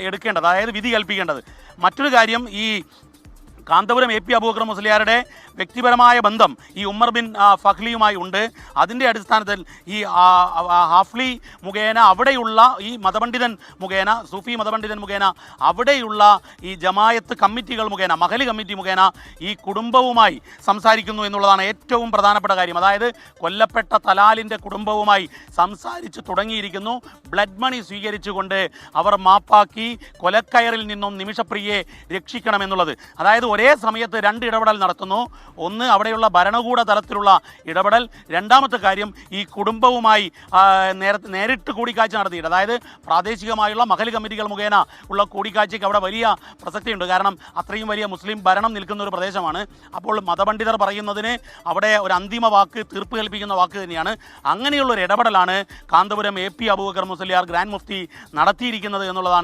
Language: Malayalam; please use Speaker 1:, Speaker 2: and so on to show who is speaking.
Speaker 1: എടുക്കേണ്ടത് അതായത് വിധി കൽപ്പിക്കേണ്ടത്. മറ്റൊരു കാര്യം ഈ കാന്തപുരം എ പി അബൂബക്കർ മുസ്ലിയാരുടെ വ്യക്തിപരമായ ബന്ധം ഈ ഉമ്മർ ബിൻ ഫഹ്ലിയുമായി ഉണ്ട്. അതിന്റെ അടിസ്ഥാനത്തിൽ ഈ ഹാഫ്ലി മുഖേന അവിടെയുള്ള ഈ മതപണ്ഡിതൻ മുഖേന സൂഫി മതപണ്ഡിതൻ മുഖേന അവിടെയുള്ള ഈ ജമായത്ത് കമ്മിറ്റികൾ മുഖേന മഹലി കമ്മിറ്റി മുഖേന ഈ കുടുംബവുമായി സംസാരിക്കുന്നു എന്നുള്ളതാണ് ഏറ്റവും പ്രധാനപ്പെട്ട കാര്യം. അതായത് കൊല്ലപ്പെട്ട തലാലിന്റെ കുടുംബവുമായി സംസാരിച്ച് തുടങ്ങിയിരിക്കുന്നു. ബ്ലഡ് മണി സ്വീകരിച്ചുകൊണ്ട് അവർ മാപ്പാക്കി കൊലക്കയറിൽ നിന്നും നിമിഷപ്രിയെ രക്ഷിക്കണമെന്നുള്ളത്. അതായത് ഒരേ സമയത്ത് രണ്ട് ഇടപെടൽ നടത്തുന്നു. ഒന്ന് അവിടെയുള്ള ഭരണകൂട തലത്തിലുള്ള ഇടപെടൽ. രണ്ടാമത്തെ കാര്യം ഈ കുടുംബവുമായി നേരത്തെ നേരിട്ട് കൂടിക്കാഴ്ച നടത്തിയിട്ട് അതായത് പ്രാദേശികമായുള്ള മഹൽ കമ്മിറ്റികൾ മുഖേന ഉള്ള കൂടിക്കാഴ്ചയ്ക്ക് അവിടെ വലിയ പ്രസക്തിയുണ്ട്. കാരണം അത്രയും വലിയ മുസ്ലിം ഭരണം നിൽക്കുന്ന ഒരു പ്രദേശമാണ്. അപ്പോൾ മതപണ്ഡിതർ പറയുന്നതിന് അവിടെ ഒരു അന്തിമ വാക്ക് തീർപ്പ് കൽപ്പിക്കുന്ന വാക്ക് തന്നെയാണ്. അങ്ങനെയുള്ള ഒരു ഇടപെടലാണ് Kanthapuram A P Aboobacker Musliyar grand Mufti നടത്തിയിരിക്കുന്നത് എന്നുള്ളതാണ്